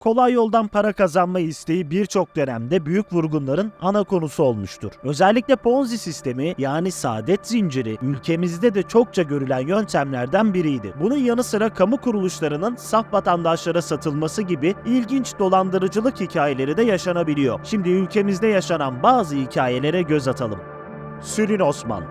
Kolay yoldan para kazanma isteği birçok dönemde büyük vurgunların ana konusu olmuştur. Özellikle Ponzi sistemi yani saadet zinciri ülkemizde de çokça görülen yöntemlerden biriydi. Bunun yanı sıra kamu kuruluşlarının saf vatandaşlara satılması gibi ilginç dolandırıcılık hikayeleri de yaşanabiliyor. Şimdi ülkemizde yaşanan bazı hikayelere göz atalım. Sülün Osman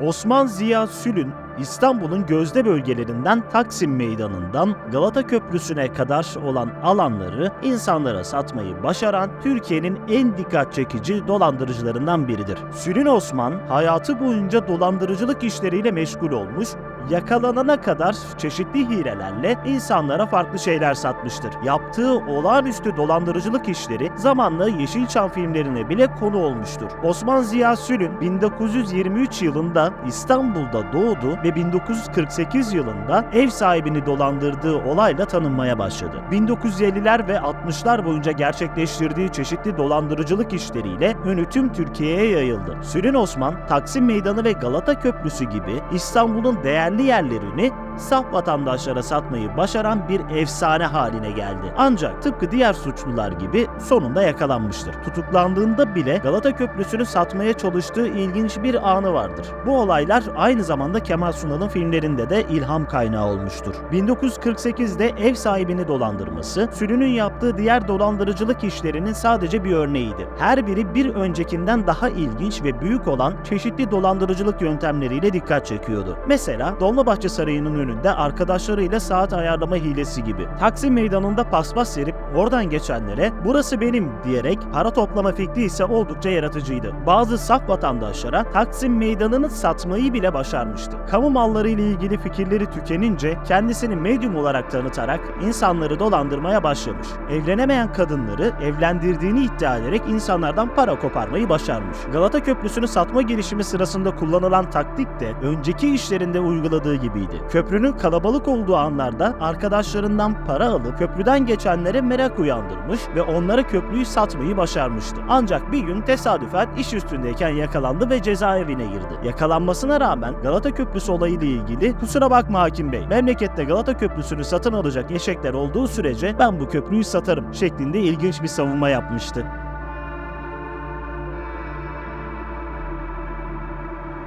Osman Ziya Sülün, İstanbul'un gözde bölgelerinden Taksim Meydanı'ndan Galata Köprüsü'ne kadar olan alanları insanlara satmayı başaran Türkiye'nin en dikkat çekici dolandırıcılarından biridir. Sülün Osman hayatı boyunca dolandırıcılık işleriyle meşgul olmuş, yakalanana kadar çeşitli hilelerle insanlara farklı şeyler satmıştır. Yaptığı olağanüstü dolandırıcılık işleri zamanla Yeşilçam filmlerine bile konu olmuştur. Osman Ziya Sülün 1923 yılında İstanbul'da doğdu ve 1948 yılında ev sahibini dolandırdığı olayla tanınmaya başladı. 1950'ler ve 60'lar boyunca gerçekleştirdiği çeşitli dolandırıcılık işleriyle önü tüm Türkiye'ye yayıldı. Sülün Osman, Taksim Meydanı ve Galata Köprüsü gibi İstanbul'un değerli yerlerini saf vatandaşlara satmayı başaran bir efsane haline geldi. Ancak tıpkı diğer suçlular gibi sonunda yakalanmıştır. Tutuklandığında bile Galata Köprüsü'nü satmaya çalıştığı ilginç bir anı vardır. Bu olaylar aynı zamanda Kemal Sunal'ın filmlerinde de ilham kaynağı olmuştur. 1948'de ev sahibini dolandırması, Sülünün yaptığı diğer dolandırıcılık işlerinin sadece bir örneğiydi. Her biri bir öncekinden daha ilginç ve büyük olan çeşitli dolandırıcılık yöntemleriyle dikkat çekiyordu. Mesela Dolmabahçe Sarayı'nın önünde arkadaşlarıyla saat ayarlama hilesi gibi. Taksim Meydanı'nda paspas serip oradan geçenlere burası benim diyerek para toplama fikri ise oldukça yaratıcıydı. Bazı saf vatandaşlara Taksim Meydanı'nı satmayı bile başarmıştı. Kamu malları ile ilgili fikirleri tükenince kendisini medyum olarak tanıtarak insanları dolandırmaya başlamış. Evlenemeyen kadınları evlendirdiğini iddia ederek insanlardan para koparmayı başarmış. Galata Köprüsü'nü satma girişimi sırasında kullanılan taktik de önceki işlerinde uyguladığı gibiydi. Köprünün kalabalık olduğu anlarda arkadaşlarından para alıp köprüden geçenlere merak uyandırmış ve onlara köprüyü satmayı başarmıştı. Ancak bir gün tesadüfen iş üstündeyken yakalandı ve cezaevine girdi. Yakalanmasına rağmen Galata Köprüsü olayıyla ilgili kusura bakma hakim bey memlekette Galata Köprüsü'nü satın alacak eşekler olduğu sürece ben bu köprüyü satarım şeklinde ilginç bir savunma yapmıştı.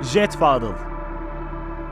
Jet Fadıl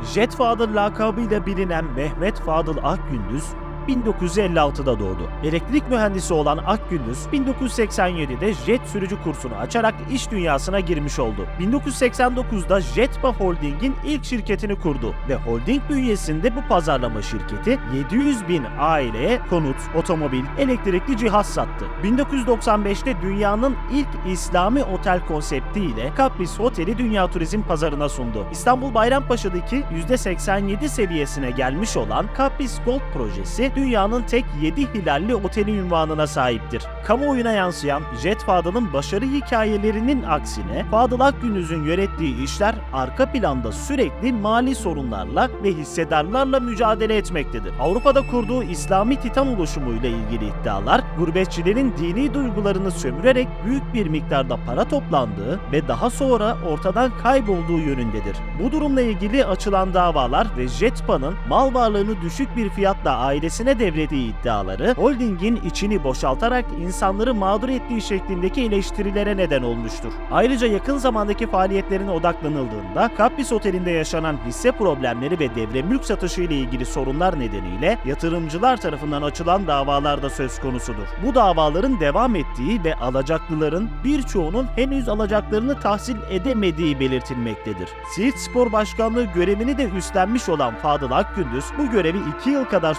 Jet Fadıl lakabıyla bilinen Mehmet Fadıl Akgündüz 1956'da doğdu. Elektrik mühendisi olan Akgündüz 1987'de jet sürücü kursunu açarak iş dünyasına girmiş oldu. 1989'da Jetpa Holding'in ilk şirketini kurdu ve holding bünyesinde bu pazarlama şirketi 700 bin aileye konut, otomobil, elektrikli cihaz sattı. 1995'te dünyanın ilk İslami otel konseptiyle Kapris Oteli dünya turizm pazarına sundu. İstanbul Bayrampaşa'daki %87 seviyesine gelmiş olan Kapris Gold projesi dünyanın tek 7 hilalli oteli ünvanına sahiptir. Kamuoyuna yansıyan Jet Fadıl'ın başarı hikayelerinin aksine Fadıl Akgündüz'ün yönettiği işler arka planda sürekli mali sorunlarla ve hissedarlarla mücadele etmektedir. Avrupa'da kurduğu İslami Titan oluşumuyla ilgili iddialar, gurbetçilerin dini duygularını sömürerek büyük bir miktarda para toplandığı ve daha sonra ortadan kaybolduğu yönündedir. Bu durumla ilgili açılan davalar ve Jetpa'nın mal varlığını düşük bir fiyatla ailesine devrettiği iddiaları, holdingin içini boşaltarak insanları mağdur ettiği şeklindeki eleştirilere neden olmuştur. Ayrıca yakın zamandaki faaliyetlerine odaklanıldığında Kapris Oteli'nde yaşanan hisse problemleri ve devre mülk satışı ile ilgili sorunlar nedeniyle yatırımcılar tarafından açılan davalar da söz konusudur. Bu davaların devam ettiği ve alacaklıların birçoğunun henüz alacaklarını tahsil edemediği belirtilmektedir. Siirt Spor Başkanlığı görevini de üstlenmiş olan Fadıl Akgündüz bu görevi 2 yıl kadar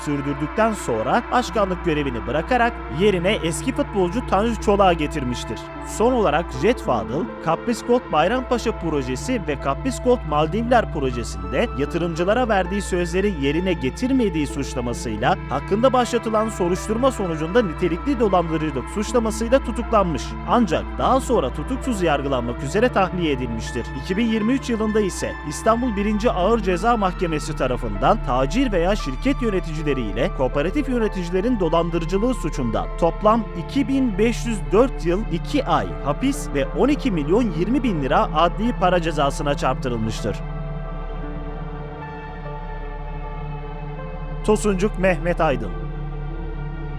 sürdürdükten sonra başkanlık görevini bırakarak yerine eski futbolcu Tanju Çolak'ı getirmiştir. Son olarak Jet Fadıl, Kapris Gold Bayrampaşa projesi ve Kapris Gold Maldivler projesinde yatırımcılara verdiği sözleri yerine getirmediği suçlamasıyla hakkında başlatılan soruşturma sonucunda nitelikli dolandırıcılık suçlamasıyla tutuklanmış. Ancak daha sonra tutuksuz yargılanmak üzere tahliye edilmiştir. 2023 yılında ise İstanbul 1. Ağır Ceza Mahkemesi tarafından tacir veya şirket yöneticileriyle kooperatif yöneticilerin dolandırıcılığı suçundan toplam 2504 yıl 2 ay hapis ve 12 milyon 20 bin lira adli para cezasına çarptırılmıştır. Tosuncuk Mehmet Aydın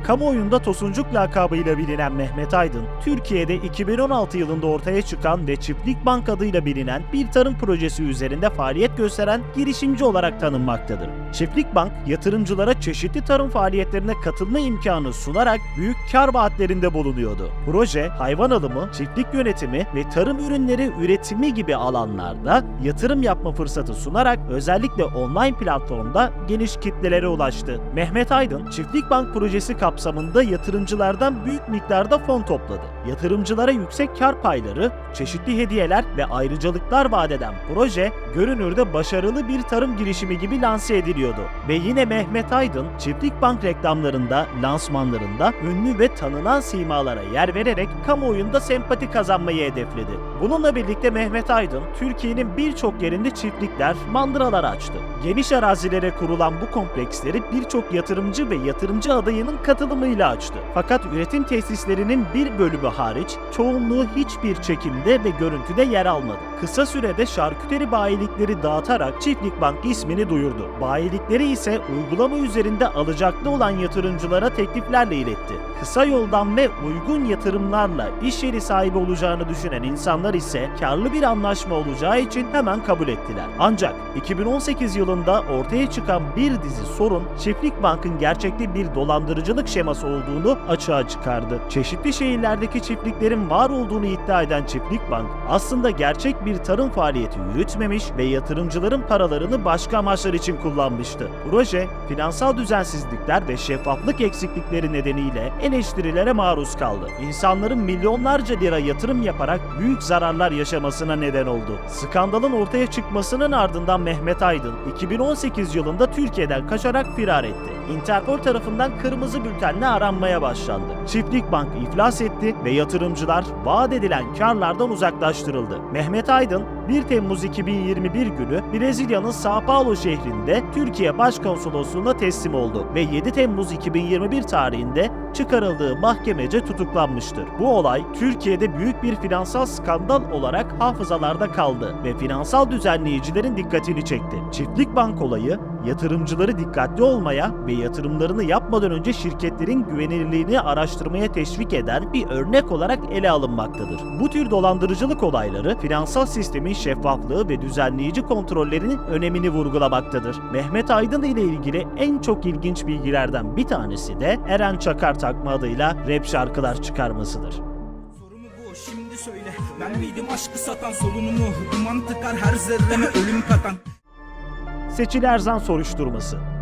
Kamuoyunda Tosuncuk lakabıyla bilinen Mehmet Aydın, Türkiye'de 2016 yılında ortaya çıkan ve Çiftlik Bank adıyla bilinen bir tarım projesi üzerinde faaliyet gösteren girişimci olarak tanınmaktadır. Çiftlik Bank, yatırımcılara çeşitli tarım faaliyetlerine katılma imkanı sunarak büyük kar vaatlerinde bulunuyordu. Proje, hayvan alımı, çiftlik yönetimi ve tarım ürünleri üretimi gibi alanlarda yatırım yapma fırsatı sunarak özellikle online platformda geniş kitlelere ulaştı. Mehmet Aydın, Çiftlik Bank projesi kapsamında yatırımcılardan büyük miktarda fon topladı. Yatırımcılara yüksek kar payları, çeşitli hediyeler ve ayrıcalıklar vaat eden proje, görünürde başarılı bir tarım girişimi gibi lanse ediliyordu. Ve yine Mehmet Aydın, Çiftlik Bank reklamlarında, lansmanlarında ünlü ve tanınan simalara yer vererek kamuoyunda sempati kazanmayı hedefledi. Bununla birlikte Mehmet Aydın, Türkiye'nin birçok yerinde çiftlikler, mandıralar açtı. Geniş arazilere kurulan bu kompleksleri birçok yatırımcı ve yatırımcı adayının katılımıyla açtı. Fakat üretim tesislerinin bir bölümü hariç çoğunluğu hiçbir çekimde ve görüntüde yer almadı. Kısa sürede şarküteri bayilikleri dağıtarak Çiftlik Bank ismini duyurdu. Bayilikleri ise uygulama üzerinde alacaklı olan yatırımcılara tekliflerle iletti. Kısa yoldan ve uygun yatırımlarla iş yeri sahibi olacağını düşünen insanlar ise karlı bir anlaşma olacağı için hemen kabul ettiler. Ancak 2018 yılında ortaya çıkan bir dizi sorun Çiftlik Bank'ın gerçekte bir dolandırıcılık şeması olduğunu açığa çıkardı. Çeşitli şehirlerdeki çiftliklerin var olduğunu iddia eden Çiftlik Bank aslında gerçek bir tarım faaliyeti yürütmemiş ve yatırımcıların paralarını başka amaçlar için kullanmıştı. Proje, finansal düzensizlikler ve şeffaflık eksiklikleri nedeniyle eleştirilere maruz kaldı. İnsanların milyonlarca lira yatırım yaparak büyük zararlar yaşamasına neden oldu. Skandalın ortaya çıkmasının ardından Mehmet Aydın 2018 yılında Türkiye'den kaçarak firar etti. Interpol tarafından kırmızı bültenle aranmaya başlandı. Çiftlik Bank iflas etti ve yatırımcılar vaat edilen karlardan uzaklaştırıldı. Mehmet Aydın 1 Temmuz 2021 günü Brezilya'nın Sao Paulo şehrinde Türkiye Başkonsolosluğu'na teslim oldu ve 7 Temmuz 2021 tarihinde çıkarıldığı mahkemece tutuklanmıştır. Bu olay Türkiye'de büyük bir finansal skandal olarak hafızalarda kaldı ve finansal düzenleyicilerin dikkatini çekti. Çiftlik Bank olayı yatırımcıları dikkatli olmaya ve yatırımlarını yapmadan önce şirketlerin güvenilirliğini araştırmaya teşvik eden bir örnek olarak ele alınmaktadır. Bu tür dolandırıcılık olayları finansal sistemin şeffaflığı ve düzenleyici kontrollerinin önemini vurgulamaktadır. Mehmet Aydın ile ilgili en çok ilginç bilgilerden bir tanesi de Eren Çakar takma adıyla rap şarkılar çıkarmasıdır. Ben miydim aşkı satan solunumu Duman tıkar her zerreme ölüm katan Seçil Erzan soruşturması.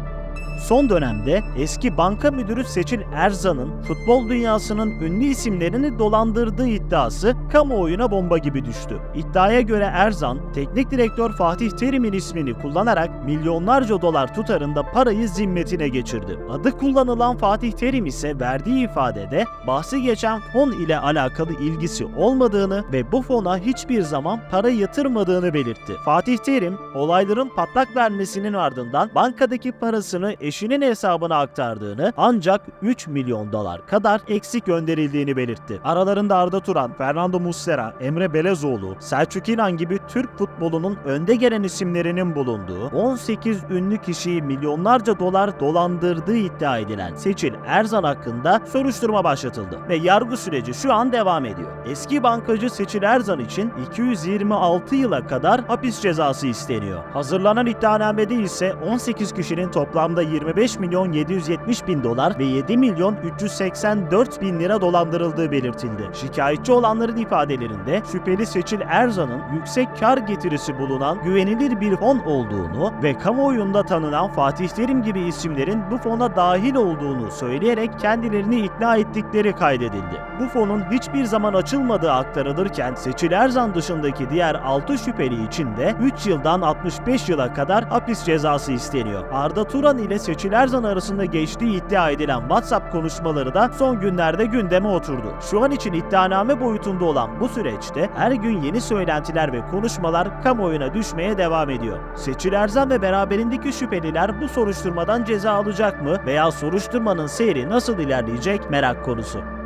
Son dönemde eski banka müdürü Seçil Erzan'ın futbol dünyasının ünlü isimlerini dolandırdığı iddiası kamuoyuna bomba gibi düştü. İddiaya göre Erzan, teknik direktör Fatih Terim'in ismini kullanarak milyonlarca dolar tutarında parayı zimmetine geçirdi. Adı kullanılan Fatih Terim ise verdiği ifadede bahsi geçen fon ile alakalı ilgisi olmadığını ve bu fona hiçbir zaman para yatırmadığını belirtti. Fatih Terim, olayların patlak vermesinin ardından bankadaki parasını eşinin hesabına aktardığını ancak 3 milyon dolar kadar eksik gönderildiğini belirtti. Aralarında Arda Turan, Fernando Muslera, Emre Belezoğlu, Selçuk İnan gibi Türk futbolunun önde gelen isimlerinin bulunduğu 18 ünlü kişiyi milyonlarca dolar dolandırdığı iddia edilen Seçil Erzan hakkında soruşturma başlatıldı ve yargı süreci şu an devam ediyor. Eski bankacı Seçil Erzan için 226 yıla kadar hapis cezası isteniyor. Hazırlanan iddianamede ise 18 kişinin toplamda 25 milyon 770 bin dolar ve 7 milyon 384 bin lira dolandırıldığı belirtildi. Şikayetçi olanların ifadelerinde şüpheli Seçil Erzan'ın yüksek kar getirisi bulunan güvenilir bir fon olduğunu ve kamuoyunda tanınan Fatih Terim gibi isimlerin bu fona dahil olduğunu söyleyerek kendilerini ikna ettikleri kaydedildi. Bu fonun hiçbir zaman açılmadığı aktarılırken Seçil Erzan dışındaki diğer 6 şüpheli için de 3 yıldan 65 yıla kadar hapis cezası isteniyor. Arda Turan ile Seçil Erzan arasında geçtiği iddia edilen WhatsApp konuşmaları da son günlerde gündeme oturdu. Şu an için iddianame boyutunda olan bu süreçte her gün yeni söylentiler ve konuşmalar kamuoyuna düşmeye devam ediyor. Seçil Erzan ve beraberindeki şüpheliler bu soruşturmadan ceza alacak mı veya soruşturmanın seyri nasıl ilerleyecek merak konusu.